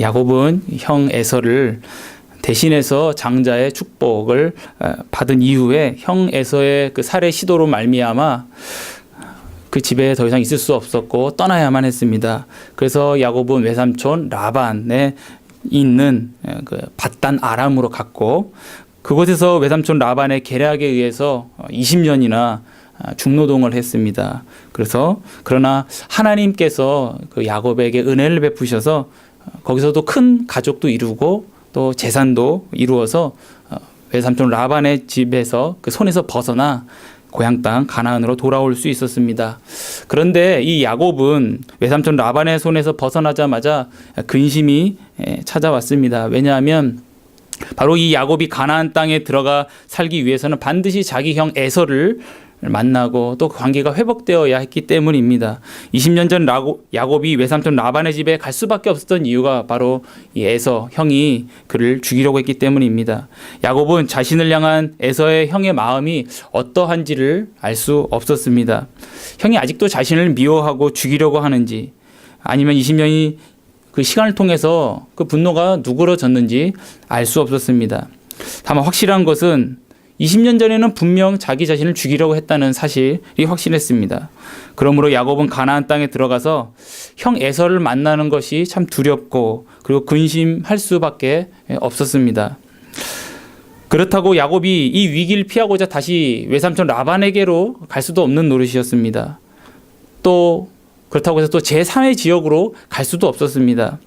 야곱은 형 에서를 대신해서 장자의 축복을 어, 받은 이후에 형 에서의 그 살해 시도로 말미암아 그 집에 더 이상 있을 수 없었고 떠나야만 했습니다. 그래서 야곱은 외삼촌 라반에 있는 어, 그 바단 아람으로 갔고 그곳에서 외삼촌 라반의 계략에 의해서 20년이나 중노동을 했습니다. 그래서 그러나 하나님께서 그 야곱에게 은혜를 베푸셔서 거기서도 큰 가족도 이루고 또 재산도 이루어서 어, 외삼촌 라반의 집에서 그 손에서 벗어나 고향 땅 가나안으로 돌아올 수 있었습니다. 그런데 이 야곱은 외삼촌 라반의 손에서 벗어나자마자 근심이 에, 찾아왔습니다. 왜냐하면 바로 이 야곱이 가나안 땅에 들어가 살기 위해서는 반드시 자기 형 에서를 만나고 또 관계가 회복되어야 했기 때문입니다. 20년 전 라고, 야곱이 외삼촌 라반의 집에 갈 수밖에 없었던 이유가 바로 이 에서 형이 그를 죽이려고 했기 때문입니다. 야곱은 자신을 향한 에서의 형의 마음이 어떠한지를 알 수 없었습니다. 형이 아직도 자신을 미워하고 죽이려고 하는지 아니면 20년이 그 시간을 통해서 그 분노가 누그러졌는지 알 수 없었습니다. 다만 확실한 것은 20년 전에는 분명 자기 자신을 죽이려고 했다는 사실이 확실했습니다. 그러므로 야곱은 가나안 땅에 들어가서 형 에서를 만나는 것이 참 두렵고 그리고 근심할 수밖에 없었습니다. 그렇다고 야곱이 이 위기를 피하고자 다시 외삼촌 라반에게로 갈 수도 없는 노릇이었습니다. 또 그렇다고 해서 또 제3의 지역으로 갈 수도 없었습니다.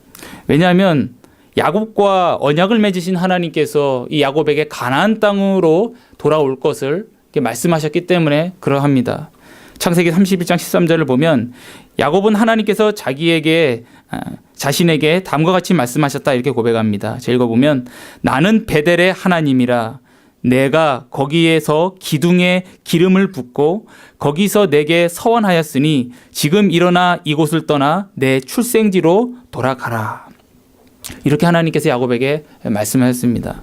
왜냐하면 야곱과 언약을 맺으신 하나님께서 이 야곱에게 가나안 땅으로 돌아올 것을 말씀하셨기 때문에 그러합니다. 창세기 31장 13절을 보면 야곱은 하나님께서 자기에게 아, 자신에게 다음과 같이 말씀하셨다 이렇게 고백합니다. 제 읽어보면 나는 베델의 하나님이라 내가 거기에서 기둥에 기름을 붓고 거기서 내게 서원하였으니 지금 일어나 이곳을 떠나 내 출생지로 돌아가라. 이렇게 하나님께서 야곱에게 말씀하셨습니다.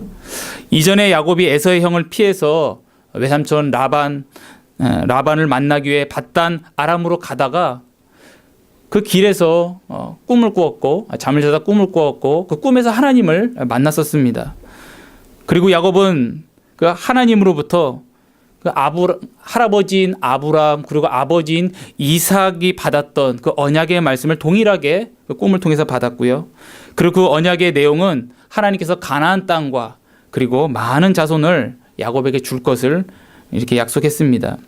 이전에 야곱이 에서의 형을 피해서 외삼촌 라반 라반을 만나기 위해 바단 아람으로 가다가 그 길에서 어, 꿈을 꾸었고 잠을 자다 꿈을 꾸었고 그 꿈에서 하나님을 만났었습니다. 그리고 야곱은 그 하나님으로부터 그 아부 할아버지인 아브람 그리고 아버지인 이삭이 받았던 그 언약의 말씀을 동일하게 그 꿈을 통해서 받았고요. 그리고 그 언약의 내용은 하나님께서 가나안 땅과 그리고 많은 자손을 야곱에게 줄 것을 이렇게 약속했습니다.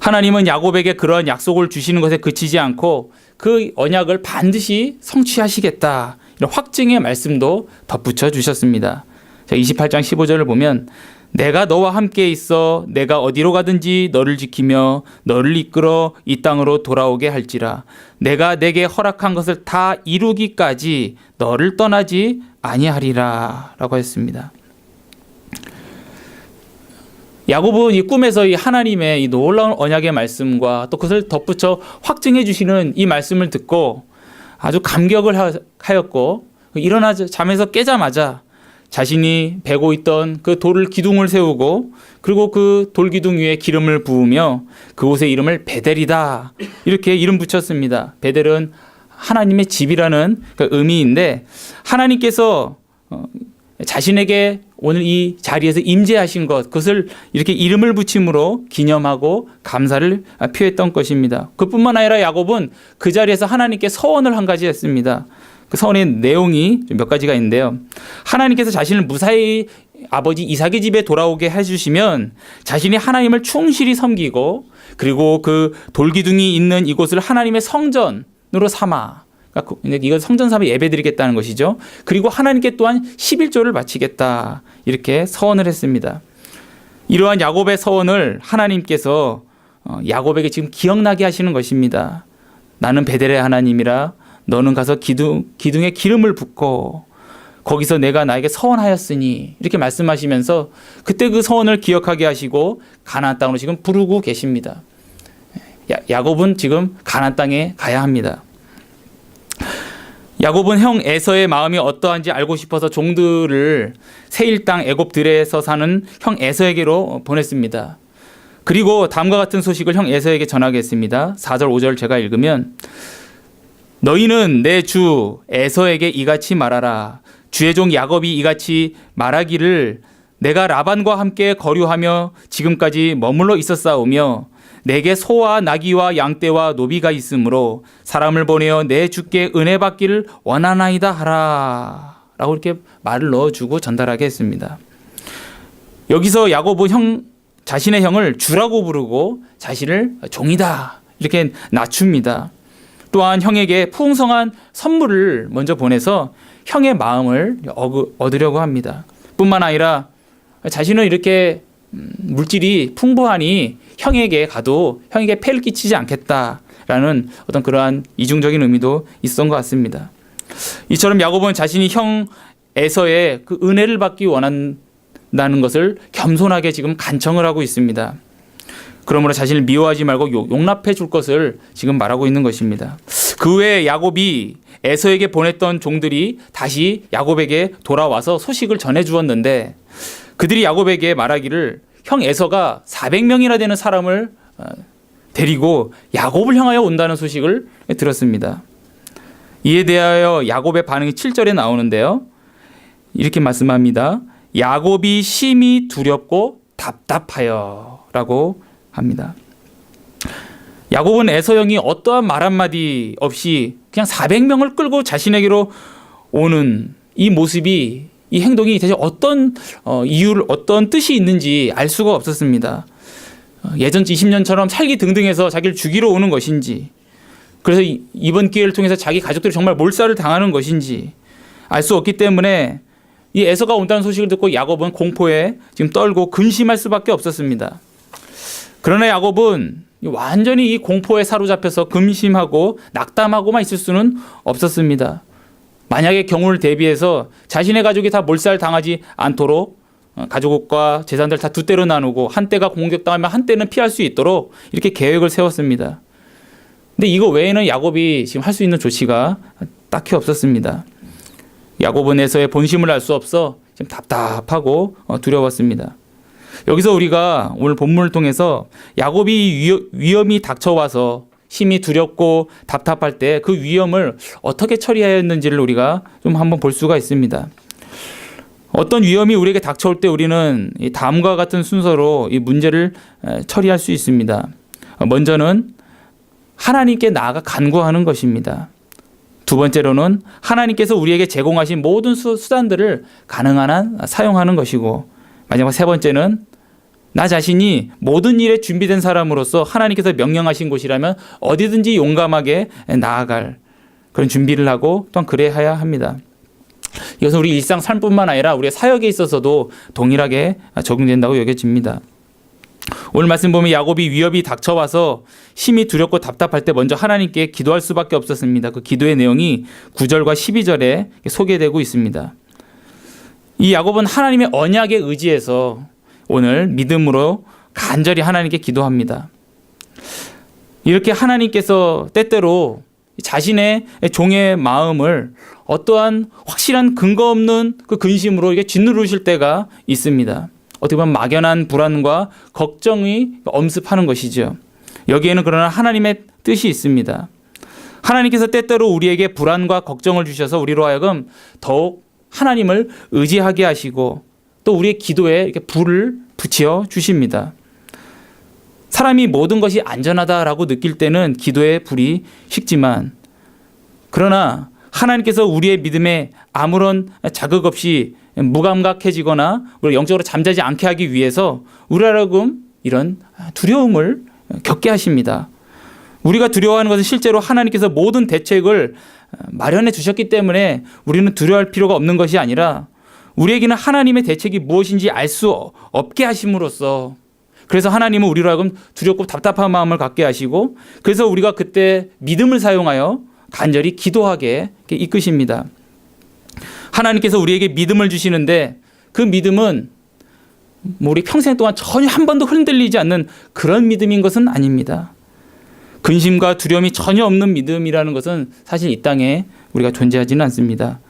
하나님은 야곱에게 그러한 약속을 주시는 것에 그치지 않고 그 언약을 반드시 성취하시겠다. 이런 확증의 말씀도 덧붙여 주셨습니다. 자, 28장 15절을 보면 내가 너와 함께 있어. 내가 어디로 가든지 너를 지키며 너를 이끌어 이 땅으로 돌아오게 할지라. 내가 내게 허락한 것을 다 이루기까지 너를 떠나지 아니하리라라고 했습니다. 야곱은 이 꿈에서 이 하나님의 이 놀라운 언약의 말씀과 또 그것을 덧붙여 확증해 주시는 이 말씀을 듣고 아주 감격을 하였고 일어나 잠에서 깨자마자 자신이 베고 있던 그 돌을 기둥을 세우고 그리고 그 돌기둥 위에 기름을 부으며 그곳의 이름을 베델이다 이렇게 이름 붙였습니다. 베델은 하나님의 집이라는 그 의미인데 하나님께서 어, 자신에게 오늘 이 자리에서 임재하신 것 그것을 이렇게 이름을 붙임으로 기념하고 감사를 표했던 것입니다. 그뿐만 아니라 야곱은 그 자리에서 하나님께 서원을 한 가지 했습니다. 그 서원의 내용이 몇 가지가 있는데요. 하나님께서 자신을 무사히 아버지 이삭의 집에 돌아오게 해주시면 자신이 하나님을 충실히 섬기고 그리고 그 돌기둥이 있는 이곳을 하나님의 성전으로 삼아 그러니까 이거 성전 삼아 예배드리겠다는 것이죠. 그리고 하나님께 또한 11조를 바치겠다 이렇게 서원을 했습니다. 이러한 야곱의 서원을 하나님께서 어, 야곱에게 지금 기억나게 하시는 것입니다. 나는 베델의 하나님이라 너는 가서 기둥, 기둥에 기름을 붓고 거기서 내가 나에게 서원하였으니 이렇게 말씀하시면서 그때 그 서원을 기억하게 하시고 가나안 땅으로 지금 부르고 계십니다. 야, 곱은 지금 가나안 땅에 가야 합니다. 야곱은 형 에서의 마음이 어떠한지 알고 싶어서 종들을 세일 땅 애굽 들에서 사는 형 에서에게로 보냈습니다. 그리고 다음과 같은 소식을 형 에서에게 전하겠습니다. 4절 5절 제가 읽으면 너희는 내 주 에서에게 이같이 말하라. 주의 종 야곱이 이같이 말하기를 내가 라반과 함께 거류하며 지금까지 머물러 있었사오며 내게 소와 나귀와 양떼와 노비가 있으므로 사람을 보내어 내 주께 은혜 받기를 원하나이다 하라. 라고 이렇게 말을 넣어주고 전달하게 했습니다. 여기서 야곱은 형 자신의 형을 주라고 부르고 자신을 종이다 이렇게 낮춥니다. 또한 형에게 풍성한 선물을 먼저 보내서 형의 마음을 얻- 얻으려고 합니다. 뿐만 아니라 자신은 이렇게 음, 물질이 풍부하니 형에게 가도 형에게 폐를 끼치지 않겠다라는 어떤 그러한 이중적인 의미도 있었던 것 같습니다. 이처럼 야곱은 자신이 형 에서의 그 은혜를 받기 원한다는 것을 겸손하게 지금 간청을 하고 있습니다. 그러므로 자신을 미워하지 말고 요- 용납해 줄 것을 지금 말하고 있는 것입니다. 그 외에 야곱이 에서에게 보냈던 종들이 다시 야곱에게 돌아와서 소식을 전해 주었는데 그들이 야곱에게 말하기를 형 에서가 400명이나 되는 사람을 어, 데리고 야곱을 향하여 온다는 소식을 들었습니다. 이에 대하여 야곱의 반응이 7절에 나오는데요. 이렇게 말씀합니다. 야곱이 심히 두렵고 답답하여 라고 합니다. 야곱은 에서 형이 어떠한 말 한마디 없이 그냥 400명을 끌고 자신에게로 오는 이 모습이 이 행동이 대체 어떤 어, 이유를 어떤 뜻이 있는지 알 수가 없었습니다. 어, 예전 20년처럼 살기 등등해서 자기를 죽이러 오는 것인지 그래서 이- 이번 기회를 통해서 자기 가족들이 정말 몰살을 당하는 것인지 알 수 없기 때문에 이 에서가 온다는 소식을 듣고 야곱은 공포에 지금 떨고 근심할 수밖에 없었습니다. 그러나 야곱은 완전히 이 공포에 사로잡혀서 근심하고 낙담하고만 있을 수는 없었습니다. 만약에 경우를 대비해서 자신의 가족이 다 몰살 당하지 않도록 어, 가족과 재산들 다두 때로 나누고 한때가 공격당하면 한때는 피할 수 있도록 이렇게 계획을 세웠습니다. 근데 이거 외에는 야곱이 지금 할 수 있는 조치가 딱히 없었습니다. 야곱은 에서의 본심을 알 수 없어 지금 답답하고 어, 두려웠습니다. 여기서 우리가 오늘 본문을 통해서 야곱이 위- 위험이 닥쳐와서 심히 두렵고 답답할 때 그 위험을 어떻게 처리하였는지를 우리가 좀 한번 볼 수가 있습니다. 어떤 위험이 우리에게 닥쳐올 때 우리는 이 다음과 같은 순서로 이 문제를 에, 처리할 수 있습니다. 어, 먼저는 하나님께 나아가 간구하는 것입니다. 두 번째로는 하나님께서 우리에게 제공하신 모든 수, 수단들을 가능한 한 사용하는 것이고 마지막 세 번째는 나 자신이 모든 일에 준비된 사람으로서 하나님께서 명령하신 곳이라면 어디든지 용감하게 나아갈 그런 준비를 하고 또한 그래야 합니다. 이것은 우리 일상 삶뿐만 아니라 우리의 사역에 있어서도 동일하게 적용된다고 여겨집니다. 오늘 말씀 보면 야곱이 위협이 닥쳐와서 심히 두렵고 답답할 때 먼저 하나님께 기도할 수밖에 없었습니다. 그 기도의 내용이 9절과 12절에 소개되고 있습니다. 이 야곱은 하나님의 언약에 의지해서 오늘 믿음으로 간절히 하나님께 기도합니다. 이렇게 하나님께서 때때로 자신의 종의 마음을 어떠한 확실한 근거 없는 그 근심으로 이게 짓누르실 때가 있습니다. 어떻게 보면 막연한 불안과 걱정이 엄습하는 것이죠. 여기에는 그러나 하나님의 뜻이 있습니다. 하나님께서 때때로 우리에게 불안과 걱정을 주셔서 우리로 하여금 더욱 하나님을 의지하게 하시고 또 우리의 기도에 이렇게 불을 붙여 주십니다. 사람이 모든 것이 안전하다라고 느낄 때는 기도에 불이 식지만 그러나 하나님께서 우리의 믿음에 아무런 자극 없이 무감각해지거나 우리 영적으로 잠자지 않게 하기 위해서 우리라금 이런 두려움을 겪게 하십니다. 우리가 두려워하는 것은 실제로 하나님께서 모든 대책을 마련해 주셨기 때문에 우리는 두려워할 필요가 없는 것이 아니라 우리에게는 하나님의 대책이 무엇인지 알 수 없게 하심으로써 그래서 하나님은 우리로 하여금 두렵고 답답한 마음을 갖게 하시고 그래서 우리가 그때 믿음을 사용하여 간절히 기도하게 이끄십니다. 하나님께서 우리에게 믿음을 주시는데 그 믿음은 뭐 우리 평생 동안 전혀 한 번도 흔들리지 않는 그런 믿음인 것은 아닙니다. 근심과 두려움이 전혀 없는 믿음이라는 것은 사실 이 땅에 우리가 존재하지는 않습니다.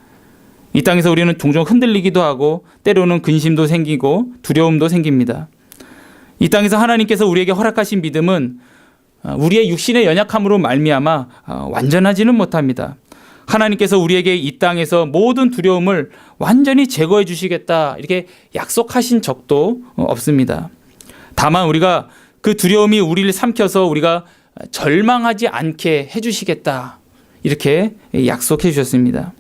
이 땅에서 우리는 종종 흔들리기도 하고 때로는 근심도 생기고 두려움도 생깁니다. 이 땅에서 하나님께서 우리에게 허락하신 믿음은 어, 우리의 육신의 연약함으로 말미암아 어, 완전하지는 못합니다. 하나님께서 우리에게 이 땅에서 모든 두려움을 완전히 제거해 주시겠다 이렇게 약속하신 적도 어, 없습니다. 다만 우리가 그 두려움이 우리를 삼켜서 우리가 절망하지 않게 해주시겠다 이렇게 약속해 주셨습니다.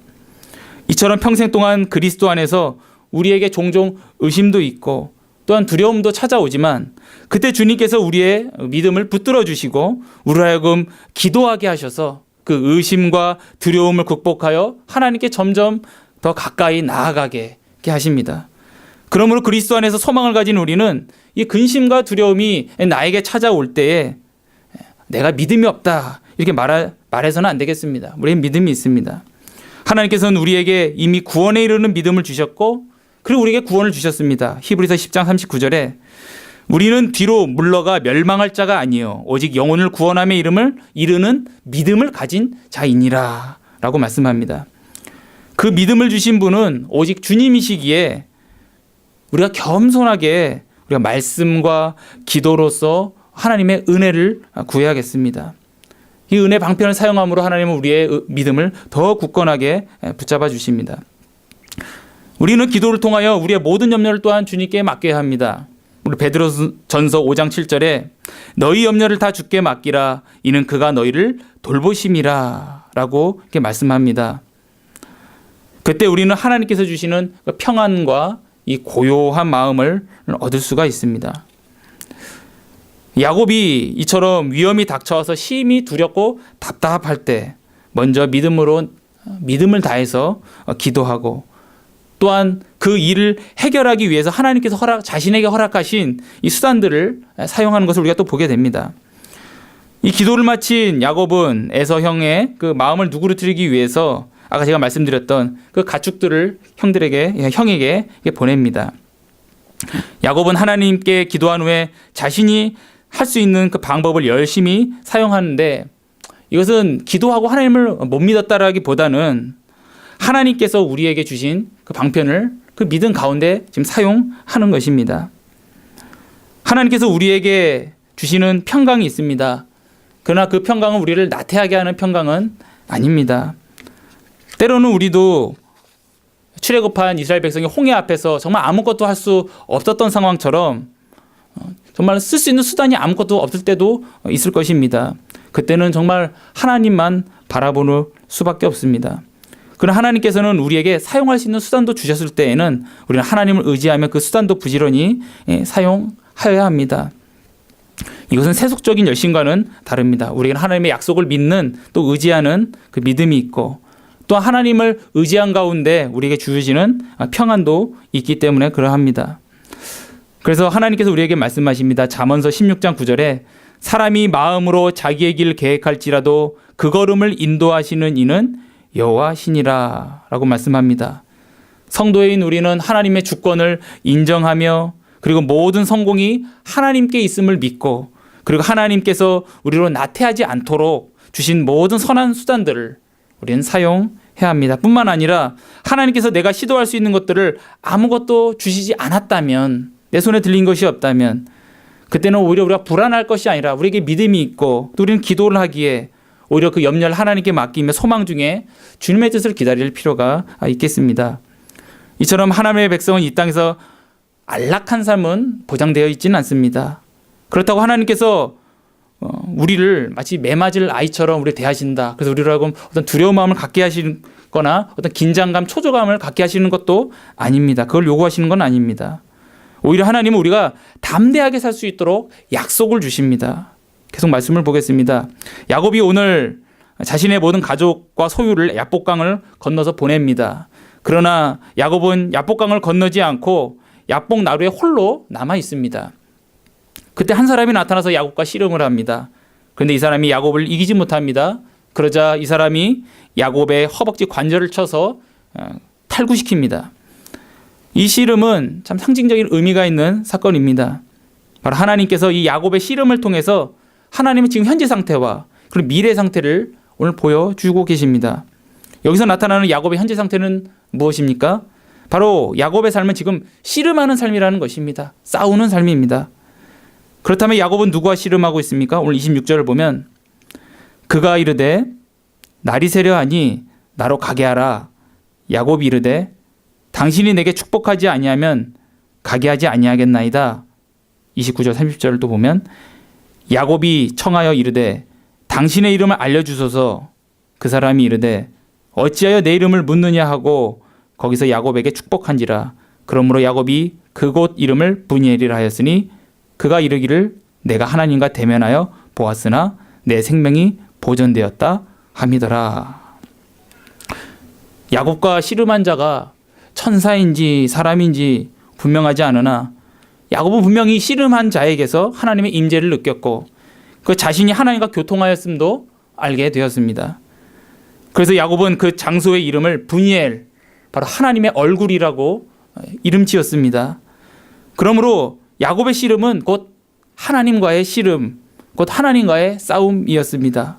이처럼 평생 동안 그리스도 안에서 우리에게 종종 의심도 있고 또한 두려움도 찾아오지만 그때 주님께서 우리의 믿음을 붙들어 주시고 우리 하여금 기도하게 하셔서 그 의심과 두려움을 극복하여 하나님께 점점 더 가까이 나아가게 하십니다. 그러므로 그리스도 안에서 소망을 가진 우리는 이 근심과 두려움이 나에게 찾아올 때에 내가 믿음이 없다 이렇게 말하, 말해서는 안 되겠습니다. 우리는 믿음이 있습니다. 하나님께서는 우리에게 이미 구원에 이르는 믿음을 주셨고 그리고 우리에게 구원을 주셨습니다. 히브리서 10장 39절에 우리는 뒤로 물러가 멸망할 자가 아니요 오직 영혼을 구원함의 이름을 이르는 믿음을 가진 자이니라라고 말씀합니다. 그 믿음을 주신 분은 오직 주님이시기에 우리가 겸손하게 우리가 말씀과 기도로서 하나님의 은혜를 구해야겠습니다. 이 은혜 방편을 사용함으로 하나님은 우리의 믿음을 더 굳건하게 붙잡아 주십니다. 우리는 기도를 통하여 우리의 모든 염려를 또한 주님께 맡겨야 합니다. 우리 베드로전서 5장 7절에 너희 염려를 다 주께 맡기라 이는 그가 너희를 돌보심이라라고 이렇게 말씀합니다. 그때 우리는 하나님께서 주시는 그 평안과 이 고요한 마음을 얻을 수가 있습니다. 야곱이 이처럼 위험이 닥쳐와서 심히 두렵고 답답할 때 먼저 믿음으로 믿음을 다해서 기도하고 또한 그 일을 해결하기 위해서 하나님께서 허락 자신에게 허락하신 이 수단들을 사용하는 것을 우리가 또 보게 됩니다. 이 기도를 마친 야곱은 에서 형의 그 마음을 누그러뜨리기 위해서 아까 제가 말씀드렸던 그 가축들을 형들에게 형에게 보냅니다. 야곱은 하나님께 기도한 후에 자신이 할 수 있는 그 방법을 열심히 사용하는데 이것은 기도하고 하나님을 못 믿었다라기보다는 하나님께서 우리에게 주신 그 방편을 그 믿음 가운데 지금 사용하는 것입니다. 하나님께서 우리에게 주시는 평강이 있습니다. 그러나 그 평강은 우리를 나태하게 하는 평강은 아닙니다. 때로는 우리도 출애굽한 이스라엘 백성이 홍해 앞에서 정말 아무것도 할 수 없었던 상황처럼 어, 정말 쓸 수 있는 수단이 아무것도 없을 때도 있을 것입니다. 그때는 정말 하나님만 바라보는 수밖에 없습니다. 그러나 하나님께서는 우리에게 사용할 수 있는 수단도 주셨을 때에는 우리는 하나님을 의지하며 그 수단도 부지런히 예, 사용하여야 합니다. 이것은 세속적인 열심과는 다릅니다. 우리는 하나님의 약속을 믿는 또 의지하는 그 믿음이 있고 또 하나님을 의지한 가운데 우리에게 주시는 평안도 있기 때문에 그러합니다. 그래서 하나님께서 우리에게 말씀하십니다. 잠언서 16장 9절에 사람이 마음으로 자기의 길 계획할지라도 그 걸음을 인도하시는 이는 여호와시니라라고 말씀합니다. 성도인 우리는 하나님의 주권을 인정하며 그리고 모든 성공이 하나님께 있음을 믿고 그리고 하나님께서 우리로 나태하지 않도록 주신 모든 선한 수단들을 우리는 사용해야 합니다. 뿐만 아니라 하나님께서 내가 시도할 수 있는 것들을 아무것도 주시지 않았다면 내 손에 들린 것이 없다면 그때는 오히려 우리가 불안할 것이 아니라 우리에게 믿음이 있고 또 우리는 기도를 하기에 오히려 그 염려를 하나님께 맡기며 소망 중에 주님의 뜻을 기다릴 필요가 있겠습니다. 이처럼 하나님의 백성은 이 땅에서 안락한 삶은 보장되어 있지는 않습니다. 그렇다고 하나님께서 어, 우리를 마치 매맞을 아이처럼 우리 대하신다. 그래서 우리를 하고 어떤 두려운 마음을 갖게 하시거나 어떤 긴장감, 초조감을 갖게 하시는 것도 아닙니다. 그걸 요구하시는 건 아닙니다. 오히려 하나님은 우리가 담대하게 살 수 있도록 약속을 주십니다. 계속 말씀을 보겠습니다. 야곱이 오늘 자신의 모든 가족과 소유를 야복강을 건너서 보냅니다. 그러나 야곱은 야복강을 건너지 않고 야복 나루에 홀로 남아 있습니다. 그때 한 사람이 나타나서 야곱과 씨름을 합니다. 그런데 이 사람이 야곱을 이기지 못합니다. 그러자 이 사람이 야곱의 허벅지 관절을 쳐서 어, 탈구시킵니다. 이 씨름은 참 상징적인 의미가 있는 사건입니다. 바로 하나님께서 이 야곱의 씨름을 통해서 하나님의 지금 현재 상태와 그리고 미래 상태를 오늘 보여주고 계십니다. 여기서 나타나는 야곱의 현재 상태는 무엇입니까? 바로 야곱의 삶은 지금 씨름하는 삶이라는 것입니다. 싸우는 삶입니다. 그렇다면 야곱은 누구와 씨름하고 있습니까? 오늘 26절을 보면 그가 이르되 날이 새려 하니 나로 가게 하라. 야곱이 이르되 당신이 내게 축복하지 아니하면 가게 하지 아니하겠나이다. 29절 30절을 또 보면 야곱이 청하여 이르되 당신의 이름을 알려 주소서. 그 사람이 이르되 어찌하여 내 이름을 묻느냐 하고 거기서 야곱에게 축복한지라. 그러므로 야곱이 그곳 이름을 분이엘이라 하였으니 그가 이르기를 내가 하나님과 대면하여 보았으나 내 생명이 보존되었다 함이더라. 야곱과 씨름한 자가 천사인지 사람인지 분명하지 않으나 야곱은 분명히 씨름한 자에게서 하나님의 임재를 느꼈고 그 자신이 하나님과 교통하였음도 알게 되었습니다. 그래서 야곱은 그 장소의 이름을 분이엘 바로 하나님의 얼굴이라고 이름 지었습니다. 그러므로 야곱의 씨름은 곧 하나님과의 씨름, 곧 하나님과의 싸움이었습니다.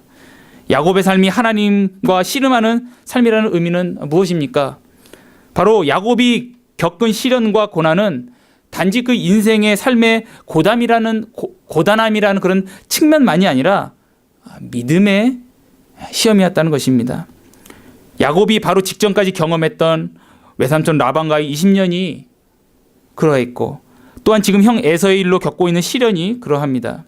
야곱의 삶이 하나님과 씨름하는 삶이라는 의미는 무엇입니까? 바로 야곱이 겪은 시련과 고난은 단지 그 인생의 삶의 고담이라는 고, 고단함이라는 그런 측면만이 아니라 믿음의 시험이었다는 것입니다. 야곱이 바로 직전까지 경험했던 외삼촌 라반과의 20년이 그러했고 또한 지금 형 에서의 일로 겪고 있는 시련이 그러합니다.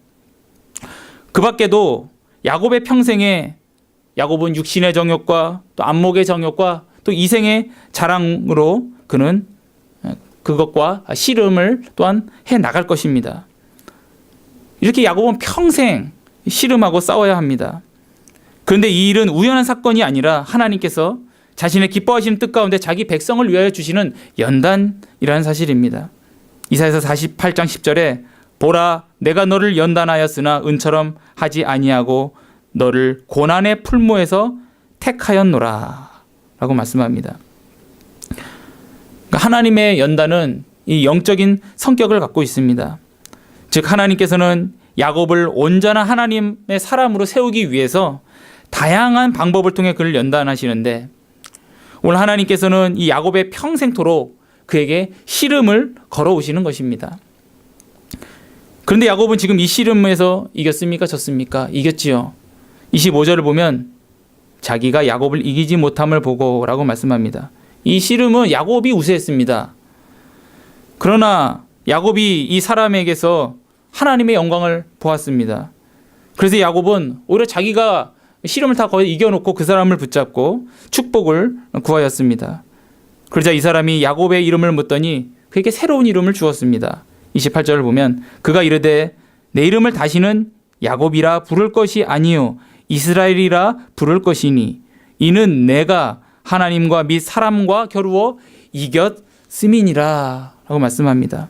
그 밖에도 야곱의 평생에 야곱은 육신의 정욕과 또 안목의 정욕과 또 이생의 자랑으로 그는 그것과 씨름을 또한 해 나갈 것입니다. 이렇게 야곱은 평생 씨름하고 싸워야 합니다. 그런데 이 일은 우연한 사건이 아니라 하나님께서 자신의 기뻐하시는 뜻 가운데 자기 백성을 위하여 주시는 연단이라는 사실입니다. 이사에서 48장 10절에 보라 내가 너를 연단하였으나 은처럼 하지 아니하고 너를 고난의 풀무에서 택하였노라 라고 말씀합니다. 그러니까 하나님의 연단은 이 영적인 성격을 갖고 있습니다. 즉 하나님께서는 야곱을 온전한 하나님의 사람으로 세우기 위해서 다양한 방법을 통해 그를 연단하시는데 오늘 하나님께서는 이 야곱의 평생토록 그에게 씨름을 걸어오시는 것입니다. 그런데 야곱은 지금 이 씨름에서 이겼습니까? 졌습니까? 이겼지요. 25절을 보면 자기가 야곱을 이기지 못함을 보고라고 말씀합니다. 이 씨름은 야곱이 우세했습니다. 그러나 야곱이 이 사람에게서 하나님의 영광을 보았습니다. 그래서 야곱은 오히려 자기가 씨름을 다 거의 이겨놓고 그 사람을 붙잡고 축복을 구하였습니다. 그러자 이 사람이 야곱의 이름을 묻더니 그에게 새로운 이름을 주었습니다. 28절을 보면 그가 이르되 내 이름을 다시는 야곱이라 부를 것이 아니요 이스라엘이라 부를 것이니 이는 내가 하나님과 및 사람과 겨루어 이겼음이니라 라고 말씀합니다.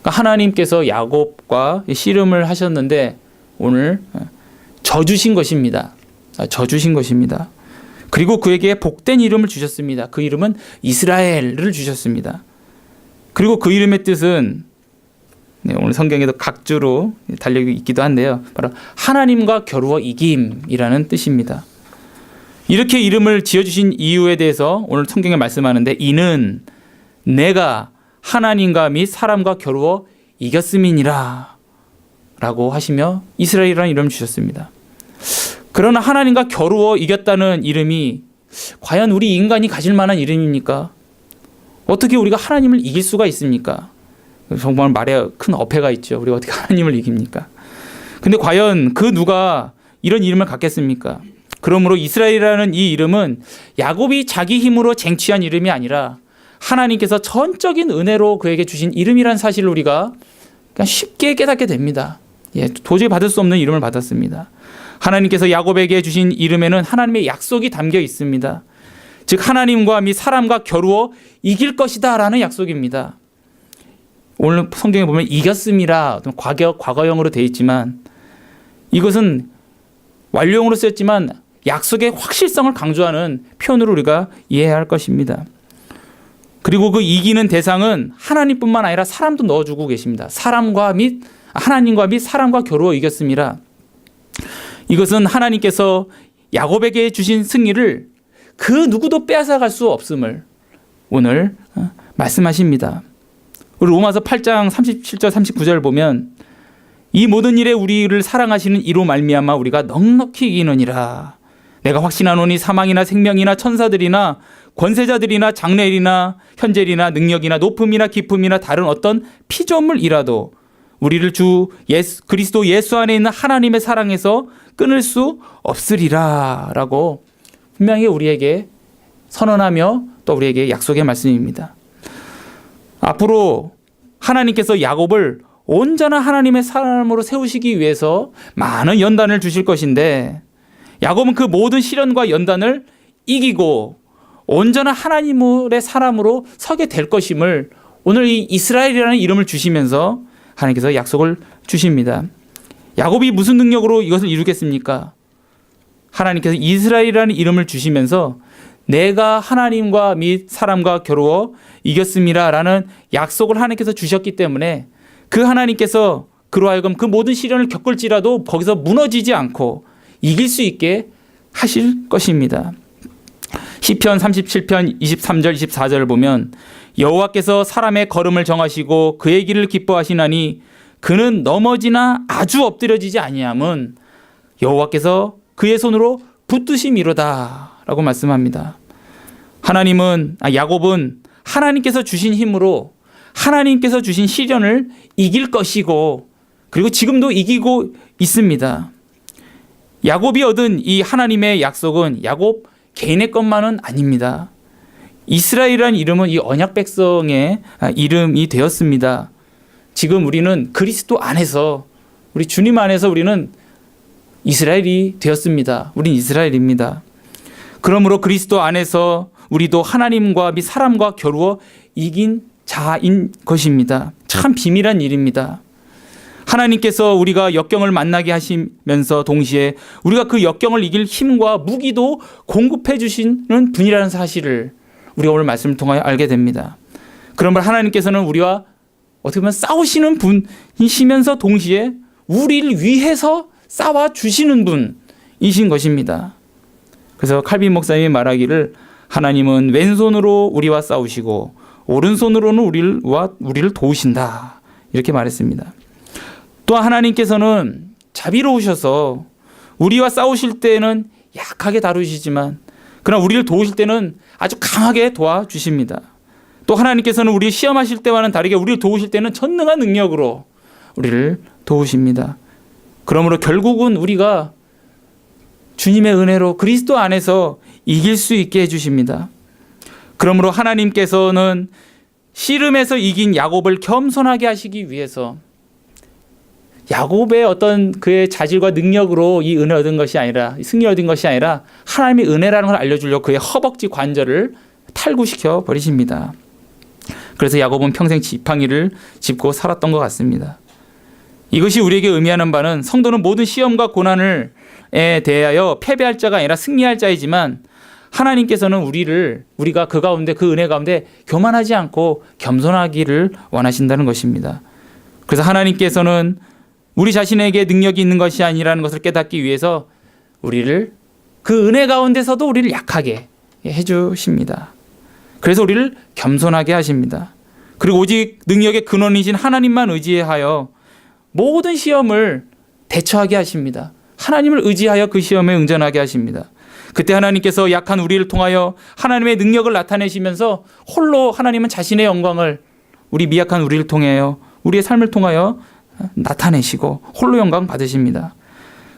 그러니까 하나님께서 야곱과 씨름을 하셨는데 오늘 져주신 것입니다. 져주신 것입니다. 그리고 그에게 복된 이름을 주셨습니다. 그 이름은 이스라엘을 주셨습니다. 그리고 그 이름의 뜻은 네, 오늘 성경에도 각주로 달려 있기도 한데요. 바로 하나님과 겨루어 이김이라는 뜻입니다. 이렇게 이름을 지어주신 이유에 대해서 오늘 성경에 말씀하는데 이는 내가 하나님과 및 사람과 겨루어 이겼음이니라 라고 하시며 이스라엘이라는 이름을 주셨습니다. 그러나 하나님과 겨루어 이겼다는 이름이 과연 우리 인간이 가질 만한 이름입니까? 어떻게 우리가 하나님을 이길 수가 있습니까? 정말 말에 큰 어폐가 있죠. 우리가 어떻게 하나님을 이깁니까? 근데 과연 그 누가 이런 이름을 갖겠습니까? 그러므로 이스라엘이라는 이 이름은 야곱이 자기 힘으로 쟁취한 이름이 아니라 하나님께서 전적인 은혜로 그에게 주신 이름이라는 사실을 우리가 쉽게 깨닫게 됩니다. 예, 도저히 받을 수 없는 이름을 받았습니다. 하나님께서 야곱에게 주신 이름에는 하나님의 약속이 담겨 있습니다. 즉 하나님과 및 사람과 겨루어 이길 것이다라는 약속입니다. 오늘 성경에 보면 이겼음이라 과거 과거형으로 되어 있지만 이것은 완료형으로 쓰였지만 약속의 확실성을 강조하는 표현으로 우리가 이해해야 할 것입니다. 그리고 그 이기는 대상은 하나님뿐만 아니라 사람도 넣어주고 계십니다. 사람과 및 하나님과 및 사람과 겨루어 이겼습니다. 이것은 하나님께서 야곱에게 주신 승리를 그 누구도 빼앗아갈 수 없음을 오늘 어, 말씀하십니다. 우리 로마서 8장 37절 39절 보면 이 모든 일에 우리를 사랑하시는 이로 말미암아 우리가 넉넉히 이기느니라. 내가 확신하노니 사망이나 생명이나 천사들이나 권세자들이나 장래일이나 현재일이나 능력이나 높음이나 깊음이나 다른 어떤 피조물이라도 우리를 주 예수, 그리스도 예수 안에 있는 하나님의 사랑에서 끊을 수 없으리라라고 분명히 우리에게 선언하며 또 우리에게 약속의 말씀입니다. 앞으로 하나님께서 야곱을 온전한 하나님의 사람으로 세우시기 위해서 많은 연단을 주실 것인데 야곱은 그 모든 시련과 연단을 이기고 온전한 하나님의 사람으로 서게 될 것임을 오늘 이 이스라엘이라는 이름을 주시면서 하나님께서 약속을 주십니다. 야곱이 무슨 능력으로 이것을 이루겠습니까? 하나님께서 이스라엘이라는 이름을 주시면서 내가 하나님과 및 사람과 겨루어 이겼습니다라는 약속을 하나님께서 주셨기 때문에 그 하나님께서 그로 하여금 그 모든 시련을 겪을지라도 거기서 무너지지 않고 이길 수 있게 하실 것입니다. 시편 37편 23절 24절을 보면 여호와께서 사람의 걸음을 정하시고 그의 길을 기뻐하시나니 그는 넘어지나 아주 엎드려지지 아니함은 여호와께서 그의 손으로 붙드심이로다라고 말씀합니다. 하나님은 아, 야곱은 하나님께서 주신 힘으로 하나님께서 주신 시련을 이길 것이고 그리고 지금도 이기고 있습니다. 야곱이 얻은 이 하나님의 약속은 야곱 개인의 것만은 아닙니다. 이스라엘이라는 이름은 이 언약 백성의 아, 이름이 되었습니다. 지금 우리는 그리스도 안에서 우리 주님 안에서 우리는 이스라엘이 되었습니다. 우린 이스라엘입니다. 그러므로 그리스도 안에서 우리도 하나님과 및 사람과 겨루어 이긴 자인 것입니다. 참 비밀한 일입니다. 하나님께서 우리가 역경을 만나게 하시면서 동시에 우리가 그 역경을 이길 힘과 무기도 공급해 주시는 분이라는 사실을 우리가 오늘 말씀을 통하여 알게 됩니다. 그러면 하나님께서는 우리와 어떻게 보면 싸우시는 분이시면서 동시에 우리를 위해서 싸워 주시는 분이신 것입니다. 그래서 칼빈 목사님이 말하기를 하나님은 왼손으로 우리와 싸우시고 오른손으로는 우리를 우리를 도우신다. 이렇게 말했습니다. 또 하나님께서는 자비로우셔서 우리와 싸우실 때는 약하게 다루시지만 그러나 우리를 도우실 때는 아주 강하게 도와주십니다. 또 하나님께서는 우리 시험하실 때와는 다르게 우리를 도우실 때는 전능한 능력으로 우리를 도우십니다. 그러므로 결국은 우리가 주님의 은혜로 그리스도 안에서 이길 수 있게 해주십니다. 그러므로 하나님께서는 씨름에서 이긴 야곱을 겸손하게 하시기 위해서 야곱의 어떤 그의 자질과 능력으로 이 은혜 얻은 것이 아니라 승리 얻은 것이 아니라 하나님의 은혜라는 걸 알려주려고 그의 허벅지 관절을 탈구시켜 버리십니다. 그래서 야곱은 평생 지팡이를 짚고 살았던 것 같습니다. 이것이 우리에게 의미하는 바는 성도는 모든 시험과 고난을 대하여 패배할 자가 아니라 승리할 자이지만 하나님께서는 우리를 우리가 그 가운데 그 은혜 가운데 교만하지 않고 겸손하기를 원하신다는 것입니다. 그래서 하나님께서는 우리 자신에게 능력이 있는 것이 아니라는 것을 깨닫기 위해서 우리를 그 은혜 가운데서도 우리를 약하게 해 주십니다. 그래서 우리를 겸손하게 하십니다. 그리고 오직 능력의 근원이신 하나님만 의지하여 모든 시험을 대처하게 하십니다. 하나님을 의지하여 그 시험에 응전하게 하십니다. 그때 하나님께서 약한 우리를 통하여 하나님의 능력을 나타내시면서 홀로 하나님은 자신의 영광을 우리 미약한 우리를 통하여 우리의 삶을 통하여 나타내시고 홀로 영광 받으십니다.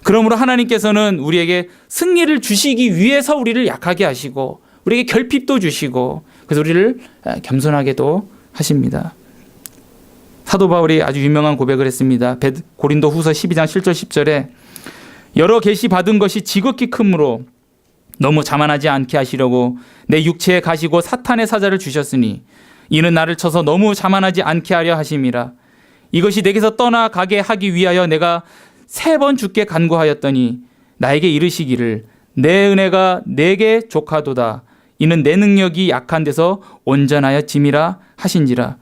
그러므로 하나님께서는 우리에게 승리를 주시기 위해서 우리를 약하게 하시고 우리에게 결핍도 주시고 그래서 우리를 겸손하게도 하십니다. 사도 바울이 아주 유명한 고백을 했습니다. 고린도 후서 12장 7절 10절에 여러 계시 받은 것이 지극히 크므로 너무 자만하지 않게 하시려고 내 육체에 가시고 사탄의 사자를 주셨으니 이는 나를 쳐서 너무 자만하지 않게 하려 하심이라. 이것이 내게서 떠나가게 하기 위하여 내가 세 번 죽게 간구하였더니 나에게 이르시기를 내 은혜가 내게 족하도다. 이는 내 능력이 약한 데서 온전하여 짐이라 하신지라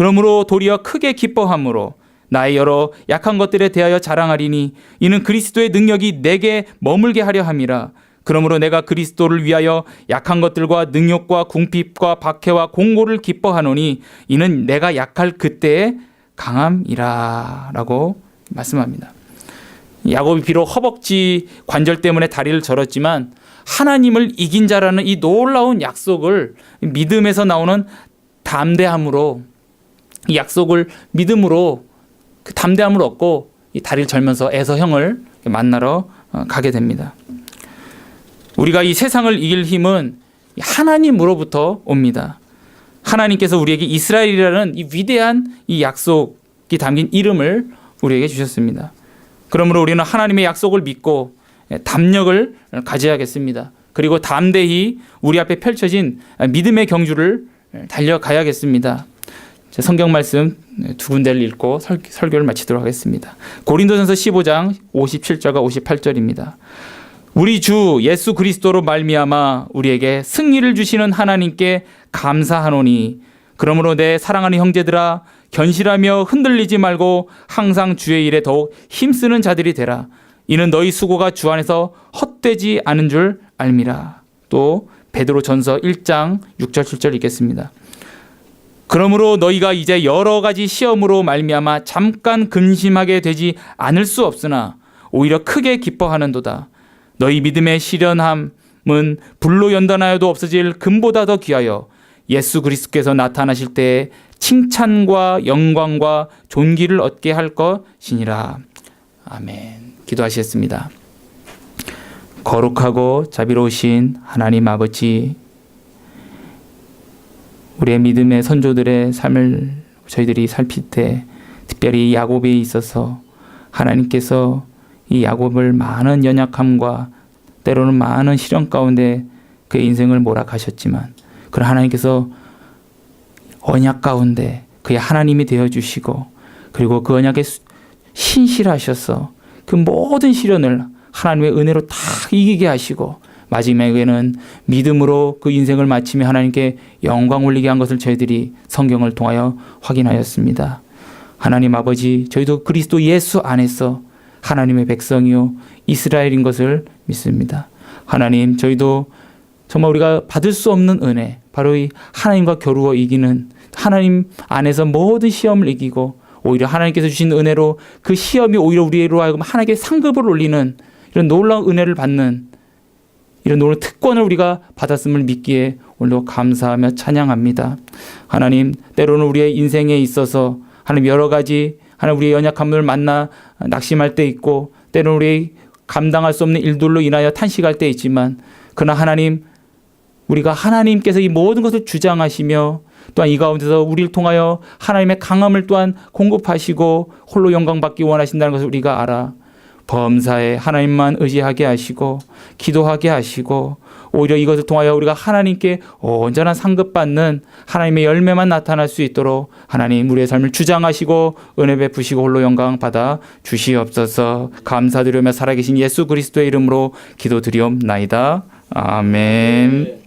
그러므로 도리어 크게 기뻐함으로 나의 여러 약한 것들에 대하여 자랑하리니 이는 그리스도의 능력이 내게 머물게 하려 함이라 그러므로 내가 그리스도를 위하여 약한 것들과 능욕과 궁핍과 박해와 공고를 기뻐하노니 이는 내가 약할 그때의 강함이라라고 말씀합니다. 야곱이 비록 허벅지 관절 때문에 다리를 절었지만 하나님을 이긴 자라는 이 놀라운 약속을 믿음에서 나오는 담대함으로 이 약속을 믿음으로 그 담대함을 얻고 이 다리를 절면서 에서 형을 만나러 어, 가게 됩니다. 우리가 이 세상을 이길 힘은 하나님으로부터 옵니다. 하나님께서 우리에게 이스라엘이라는 이 위대한 이 약속이 담긴 이름을 우리에게 주셨습니다. 그러므로 우리는 하나님의 약속을 믿고 담력을 가져야겠습니다. 그리고 담대히 우리 앞에 펼쳐진 믿음의 경주를 달려가야겠습니다. 자, 성경 말씀 두 군데를 읽고 설, 설교를 마치도록 하겠습니다. 고린도전서 15장 57절과 58절입니다. 우리 주 예수 그리스도로 말미암아 우리에게 승리를 주시는 하나님께 감사하노니 그러므로 내 사랑하는 형제들아 견실하며 흔들리지 말고 항상 주의 일에 더욱 힘쓰는 자들이 되라 이는 너희 수고가 주 안에서 헛되지 않은 줄 알미라 또 베드로 전서 1장 6절 7절 읽겠습니다 그러므로 너희가 이제 여러 가지 시험으로 말미암아 잠깐 근심하게 되지 않을 수 없으나 오히려 크게 기뻐하는도다 너희 믿음의 시련함은 불로 연단하여도 없어질 금보다 더 귀하여 예수 그리스도께서 나타나실 때에 칭찬과 영광과 존귀를 얻게 할 것이니라. 아멘. 기도하시겠습니다. 거룩하고 자비로우신 하나님 아버지, 우리의 믿음의 선조들의 삶을 저희들이 살필 때, 특별히 야곱에 있어서 하나님께서 이 야곱을 많은 연약함과 때로는 많은 시련 가운데 그의 인생을 몰아가셨지만, 그런 하나님께서 언약 가운데 그의 하나님이 되어 주시고 그리고 그 언약에 신실하셔서 그 모든 시련을 하나님의 은혜로 다 이기게 하시고 마지막에는 믿음으로 그 인생을 마치며 하나님께 영광 올리게 한 것을 저희들이 성경을 통하여 확인하였습니다. 하나님 아버지, 저희도 그리스도 예수 안에서 하나님의 백성이요 이스라엘인 것을 믿습니다. 하나님, 저희도 정말 우리가 받을 수 없는 은혜, 바로 이 하나님과 겨루어 이기는 하나님 안에서 모든 시험을 이기고 오히려 하나님께서 주신 은혜로 그 시험이 오히려 우리로 하여금 하나님께 상급을 올리는 이런 놀라운 은혜를 받는 이런 놀라운 특권을 우리가 받았음을 믿기에 오늘도 감사하며 찬양합니다. 하나님 때로는 우리의 인생에 있어서 하나님 여러 가지 하나님 우리의 연약함을 만나 낙심할 때 있고 때로는 우리 감당할 수 없는 일들로 인하여 탄식할 때 있지만 그러나 하나님 우리가 하나님께서 이 모든 것을 주장하시며 또한 이 가운데서 우리를 통하여 하나님의 강함을 또한 공급하시고 홀로 영광 받기 원하신다는 것을 우리가 알아 범사에 하나님만 의지하게 하시고 기도하게 하시고 오히려 이것을 통하여 우리가 하나님께 온전한 상급받는 하나님의 열매만 나타날 수 있도록 하나님 우리의 삶을 주장하시고 은혜 베푸시고 홀로 영광 받아 주시옵소서 감사드리며 살아계신 예수 그리스도의 이름으로 기도드리옵나이다 아멘.